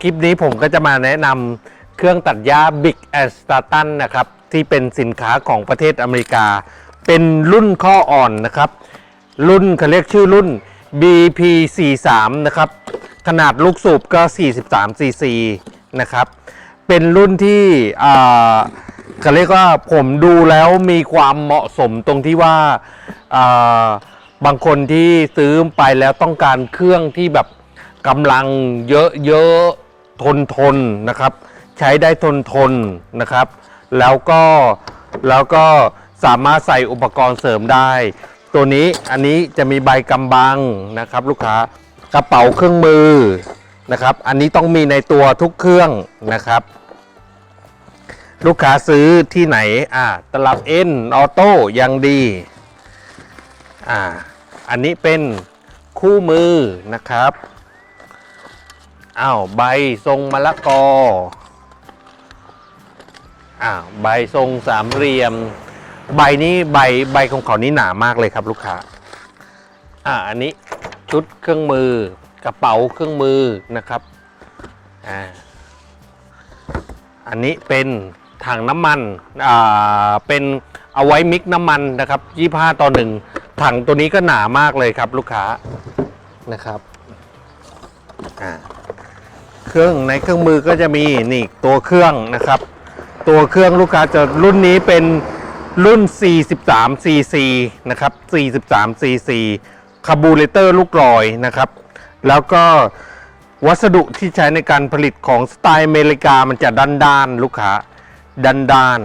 คลิปนี้ผมก็จะมาแนะนำเครื่องตัดหญ้า Big a s t a t o n นะครับ ที่เป็นสินค้าของประเทศอเมริกา เป็นรุ่นข้ออ่อนนะครับ รุ่นเขาเรียกชื่อรุ่น BP43 นะครับ ขนาดลูกสูบก็ 43 cc นะครับ เป็นรุ่นที่เขาเรียกว่าผมดูแล้วมีความเหมาะสมตรงที่ว่าอ่าบางคนที่ซื้อไปแล้วต้องการเครื่องที่แบบกำลังเยอะๆ ทนทนนะครับ ใช้ได้ทนทนนะครับ แล้วก็แล้วก็สามารถใส่อุปกรณ์เสริมได้ ตัวนี้อันนี้จะมีใบกำบังนะครับ ลูกค้ากระเป๋าเครื่องมือนะครับ อันนี้ต้องมีในตัวทุกเครื่องนะครับ ลูกค้าซื้อที่ไหนอ่าตลับเอ็นออโต้ยังดีอ่าอันนี้เป็นคู่มือนะครับ อ้าวใบทรงมะละกออ้าวใบทรงสามเหลี่ยม ใบนี้ใบใบของเขานี่หนามากเลยครับลูกค้าอ่าอันนี้ชุดเครื่องมือกระเป๋าเครื่องมือนะครับอ่าอันนี้เป็นถังน้ำมันอ่าเป็นเอาไว้มิกน้ำมันนะครับ25ต่อหนึ่งถังตัวนี้ก็หนามากเลยครับลูกค้านะครับอ่า เครื่องในเครื่องมือก็จะมีนี่ตัวเครื่องนะครับ ตัวเครื่องลูกค้าจะรุ่นนี้เป็นรุ่น 43 cc นะครับ 43 cc คาบูเรเตอร์ลูกลอยนะครับ แล้วก็วัสดุที่ใช้ในการผลิตของสไตล์อเมริกามันจะด้านด้านลูกค้าด้านด้าน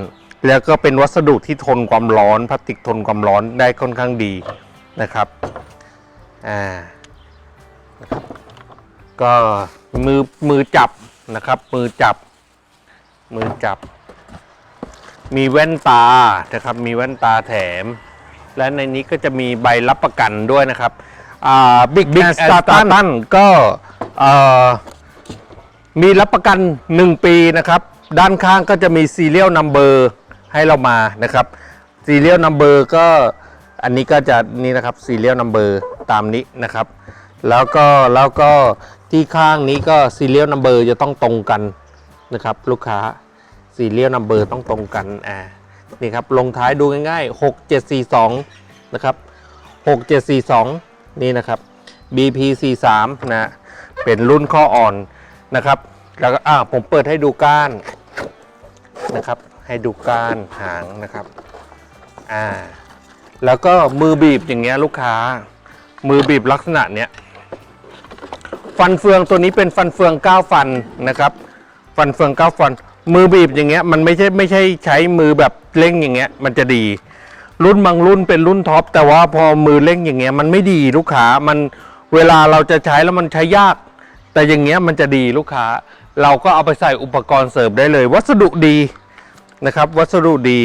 แล้วก็เป็นวัสดุที่ทนความร้อนพลาสติกทนความร้อนได้ค่อนข้างดีนะครับอ่านะครับก็ มือมือจับนะครับ มือจับ มือจับ มีแว่นตานะครับ มีแว่นตาแถม และในนี้ก็จะมีใบรับประกันด้วยนะครับอ่าบิ๊กบิ๊กสตาร์ตันก็เอ่อมีรับประกัน 1 ปีนะครับ ด้านข้างก็จะมี serial number ให้เรามานะครับ serial number ก็อันนี้ก็จะนี่นะครับ serial number ตามนี้นะครับ แล้วก็แล้วก็ ที่ข้างนี้ก็ serial number จะต้องตรงกันนะครับ ลูกค้า serial number ต้องตรงกันอ่านี่ครับลงท้ายดูง่ายๆ 6742 นะครับ 6742 นี่นะครับ BP 43 นะเป็นรุ่นข้ออ่อนนะครับ แล้วก็อ่าผมเปิดให้ดูก้านนะครับ ให้ดูก้านหางนะครับอ่าแล้วก็มือบีบอย่างเงี้ยลูกค้า มือบีบลักษณะเนี้ย ฟันเฟืองตัวนี้เป็นฟันเฟือง 9 ฟันนะครับ ฟันเฟือง 9 ฟัน มือบีบอย่างเงี้ยมันไม่ใช่ไม่ใช่ใช้มือแบบเร่งอย่างเงี้ยมันจะดี รุ่นบางรุ่นเป็นรุ่นท็อปแต่ว่าพอมือเร่งอย่างเงี้ยมันไม่ดีลูกค้ามันเวลาเราจะใช้แล้วมันใช้ยาก แต่อย่างเงี้ยมันจะดีลูกค้า เราก็เอาไปใส่อุปกรณ์เสริมได้เลย วัสดุดีนะครับ วัสดุดี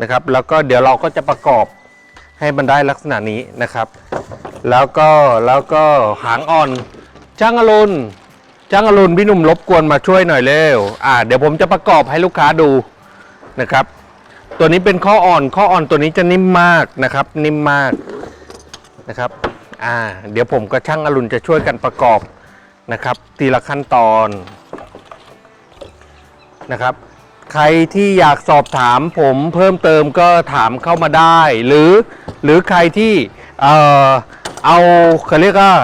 นะครับ แล้วก็เดี๋ยวเราก็จะประกอบให้มันได้ลักษณะนี้นะครับ แล้วก็แล้วก็หางอ่อน จ้างอรุณจ้างอรุณพี่หนุ่มรบกวนมาช่วยหน่อยเร็วอ่า เดี๋ยวผมจะประกอบให้ลูกค้าดูนะครับ ตัวนี้เป็นข้ออ่อนข้ออ่อนตัวนี้จะนิ่มมากนะครับ นิ่มมากนะครับ อ่า เดี๋ยวผมกับช่างอรุณจะช่วยกันประกอบนะครับ ทีละขั้นตอนนะครับ ใครที่อยากสอบถามผมเพิ่มเติมก็ถามเข้ามาได้ หรือหรือใครที่เอ่อเอาเขาเรียกว่า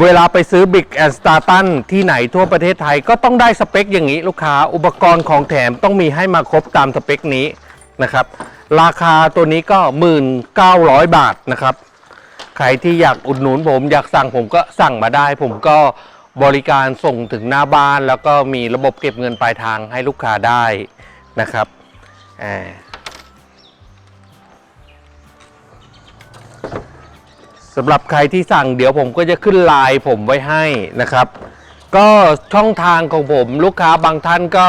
เวลาไปซื้อ Big and s t a r t o n ที่ไหนทั่วประเทศไทยก็ต้องได้สเปคอย่างนี้ลูกค้าอุปกรณ์ของแถมต้องมีให้มาครบตามสเปคนี้นะครับ ราคาตัวนี้ก็ 1,900 บาทนะครับ ใครที่อยากอุดหนุนผมอยากสั่งผมก็สั่งมาได้ ผมก็บริการส่งถึงหน้าบ้าน แล้วก็มีระบบเก็บเงินปลายทางให้ลูกค้าได้นะครับอ่า สำหรับใครที่สั่งเดี๋ยวผมก็จะขึ้นไลน์ผมไว้ให้นะครับ ก็ช่องทางของผมลูกค้าบางท่านก็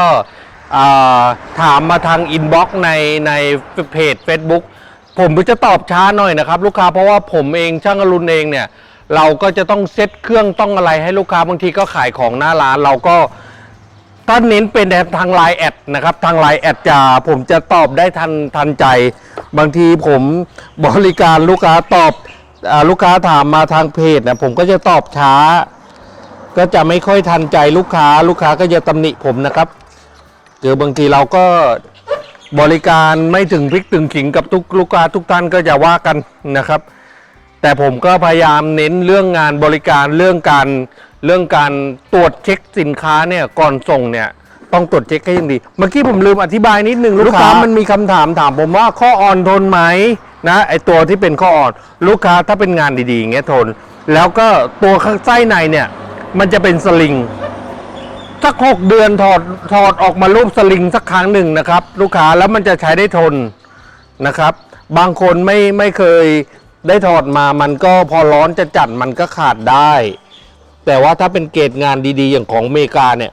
ถามมาทางอินบ็อกซ์ในในเพจ Facebook ผมก็จะตอบช้าหน่อยนะครับ ลูกค้าเพราะว่าผมเองช่างอรุณเองเนี่ย เราก็จะต้องเซตเครื่องต้องอะไรให้ลูกค้าบางทีก็ขายของหน้าร้านเราก็ถ้าเน้นเป็นทางไลน์แอดนะครับทางไลน์แอดจะผมจะตอบได้ทันทันใจ บางทีผมบริการลูกค้าตอบ ลูกค้าถามมาทางเพจนะผมก็จะตอบช้า ก็จะไม่ค่อยทันใจลูกค้า ลูกค้าก็จะตำหนิผมนะครับคือบางทีเราก็บริการไม่ถึงพริกถึงขิงกับทุกลูกค้าทุกท่านก็จะว่ากันนะครับ แต่ผมก็พยายามเน้นเรื่องงานบริการเรื่องการเรื่องการตรวจเช็คสินค้าเนี่ยก่อนส่งเนี่ยต้องตรวจเช็คให้ยังดี เมื่อกี้ผมลืมอธิบายนิดนึงลูกค้ามันมีคำถามถามผมว่าข้ออ่อนทนไหม นะไอตัวที่เป็นข้ออ่อนลูกค้าถ้าเป็นงานดีๆอย่างเงี้ยทน แล้วก็ตัวข้างไส้ในเนี่ย มันจะเป็นสลิงสักหกเดือนถอดถอดออกมารูปสลิงสักครั้งหนึ่งนะครับ ลูกค้าแล้วมันจะใช้ได้ทนนะครับ บางคนไม่ไม่เคยได้ถอดมามันก็พอร้อนจะจัดมันก็ขาดได้ แต่ว่าถ้าเป็นเกรดงานดีๆ อย่างของอเมริกาเนี่ย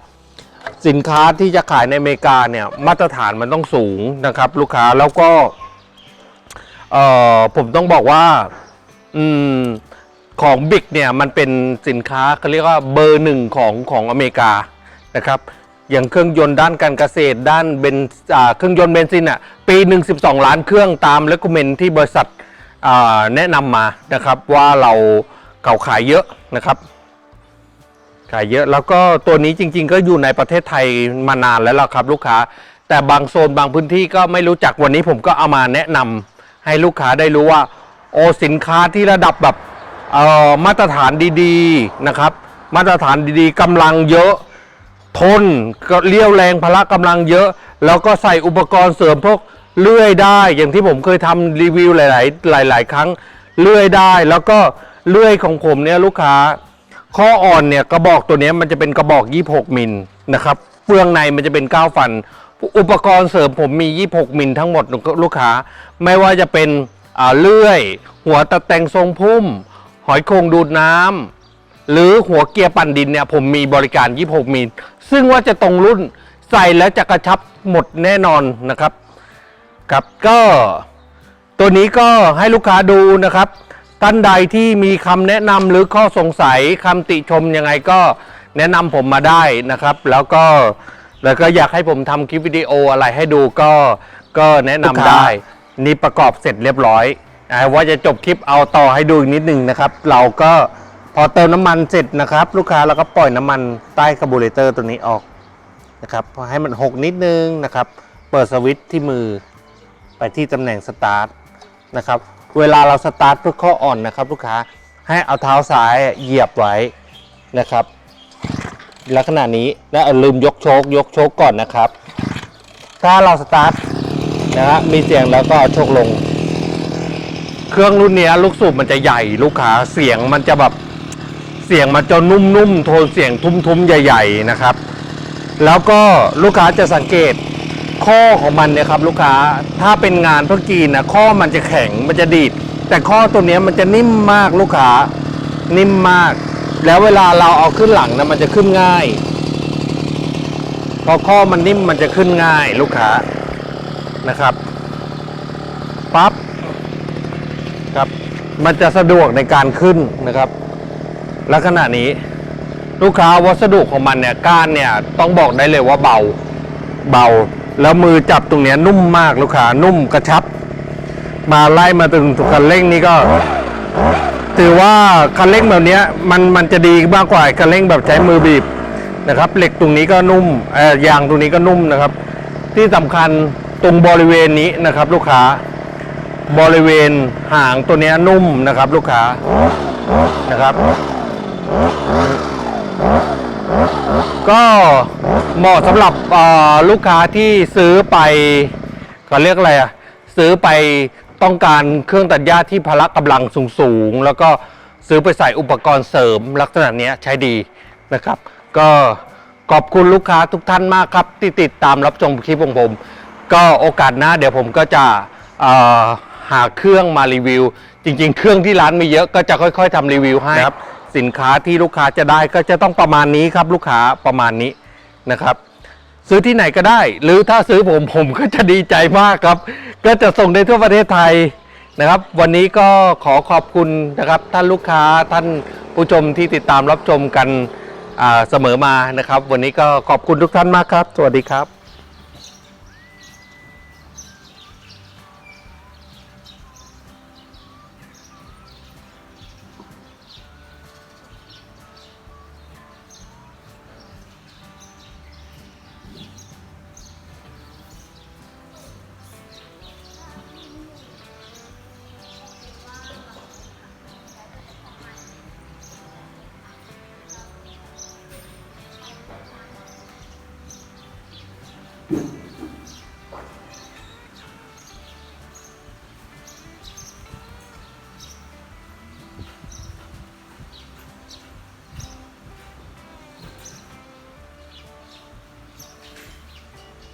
สินค้าที่จะขายในอเมริกาเนี่ยมาตรฐานมันต้องสูงนะครับ ลูกค้าแล้วก็ เอ่อผมต้องบอกว่า อืมของบิ๊กเนี่ยมันเป็นสินค้าเขาเรียกว่าเบอร์หนึ่งของของอเมริกานะครับ อย่างเครื่องยนต์ด้านการเกษตรด้านเบนเครื่องยนต์เบนซินอะปีหนึ่งสิบสองล้านเครื่องตามเลคคอมเมนที่บริษัทแนะนำมานะครับว่าเราเขาขายเยอะนะครับ ขายเยอะแล้วก็ตัวนี้จริง ๆ ก็อยู่ในประเทศไทยมานานแล้วล่ะครับ ลูกค้า แต่บางโซนบางพื้นที่ก็ไม่รู้จักวันนี้ผมก็เอามาแนะนำ ให้ลูกค้าได้รู้ว่า โอสินค้าที่ระดับแบบมาตรฐานดีๆนะครับ มาตรฐานดีๆกำลังเยอะทนก็เลี้ยวแรงพละกำลังเยอะ แล้วก็ใส่อุปกรณ์เสริมพวกเลื่อยได้ อย่างที่ผมเคยทำรีวิวหลาย ๆ หลาย ๆ ครั้งเลื่อยได้แล้วก็เลื่อยของผมเนี่ยลูกค้า ข้ออ่อนเนี่ยกระบอกตัวนี้มันจะเป็นกระบอก 26 มิลนะครับเฟืองในมันจะเป็น 9 ฟัน อุปกรณ์เสริมผมมี 26 มิลทั้งหมดลูกค้า ไม่ว่าจะเป็นเลื่อย หัวตะแตงทรงพุ่ม หอยโครงดูดน้ำหรือหัวเกียร์ปั่นดินเนี่ยผมมีบริการ 26 มิล ซึ่งว่าจะตรงรุ่นใส่แล้วจะกระชับหมดแน่นอนนะครับครับก็ตัวนี้ก็ให้ลูกค้าดูนะครับ ท่านใดที่มีคำแนะนำหรือข้อสงสัยคำติชมยังไงก็แนะนำผมมาได้นะครับ แล้วก็ แล้วก็อยากให้ผมทำคลิปวิดีโออะไรให้ดูก็ก็แนะนำได้ นี่ประกอบเสร็จเรียบร้อยอ่าว่าจะจบคลิปเอาต่อให้ดูอีกนิดนึงนะครับ เราก็พอเติมน้ำมันเสร็จนะครับ ลูกค้าเราก็ปล่อยน้ำมันใต้คาร์บูเรเตอร์ตัวนี้ออกนะครับพอให้มันหกนิดนึงนะครับ เปิดสวิตช์ที่มือไปที่ตำแหน่งสตาร์ทนะครับ เวลาเราสตาร์ทเพื่อข้ออ่อนนะครับ ลูกค้าให้เอาเท้าซ้ายเหยียบไว้นะครับ ลักษณะนี้และลืมยกโชคยกโชคก่อนนะครับ ถ้าเราสตาร์ทนะฮะมีเสียงแล้วก็โชคลง เครื่องรุ่นนี้ลูกสูบมันจะใหญ่ลูกค้าเสียงมันจะแบบเสียงมันจะนุ่มๆโทนเสียงทุ้มๆใหญ่ ๆนะครับ แล้วก็ลูกค้าจะสังเกตข้อของมันเนี่ยครับลูกค้าถ้าเป็นงานพวกจีนนะข้อมันจะแข็งมันจะดีด แต่ข้อตัวนี้มันจะนิ่มมากลูกค้านิ่มมาก แล้วเวลาเราเอาขึ้นหลังนะมันจะขึ้นง่าย พอข้อมันนิ่มมันจะขึ้นง่ายลูกค้านะครับปั๊บครับ มันจะสะดวกในการขึ้นนะครับลักษณะนี้ลูกค้าวัสดุของมันเนี่ยก้านเนี่ยต้องบอกได้เลยว่าเบาเบา แล้วมือจับตรงเนี้ยนุ่มมากลูกค้านุ่มกระชับ มาไล่มาถึงคันเร่งนี่ก็ ถือว่าคันเร่งแบบนี้มันมันจะดีมากกว่าคันเร่งแบบใช้มือบีบนะครับ เหล็กตรงนี้ก็นุ่มเอ่อยางตรงนี้ก็นุ่มนะครับ ที่สำคัญตรงบริเวณนี้นะครับ ลูกค้า บริเวณหางตัวนี้นุ่มนะครับ ลูกค้านะครับ ก็เหมาะสำหรับเออลูกค้าที่ซื้อไปก็เรียกอะไรอะซื้อไป ต้องการเครื่องตัดหญ้าที่พละกำลังสูงๆ แล้วก็ซื้อไปใส่อุปกรณ์เสริมลักษณะเนี้ยใช้ดีนะครับ ก็ขอบคุณลูกค้าทุกท่านมากครับ ที่ติดตามรับชมคลิปของผม ก็โอกาสหน้าเดี๋ยวผมก็จะเอ่อหาเครื่องมารีวิว จริง ๆ เครื่องที่ร้านมีเยอะก็จะค่อย ๆทำรีวิวให้ครับ สินค้าที่ลูกค้าจะได้ก็จะต้องประมาณนี้ครับ ลูกค้าประมาณนี้นะครับ ซื้อที่ไหนก็ได้ หรือถ้าซื้อผมผมก็จะดีใจมากครับ ก็จะส่งได้ทั่วประเทศไทยนะครับ วันนี้ก็ขอขอบคุณนะครับท่านลูกค้าท่านผู้ชมที่ติดตามรับชมกันเสมอมานะครับ วันนี้ก็ขอบคุณทุกท่านมากครับ สวัสดีครับ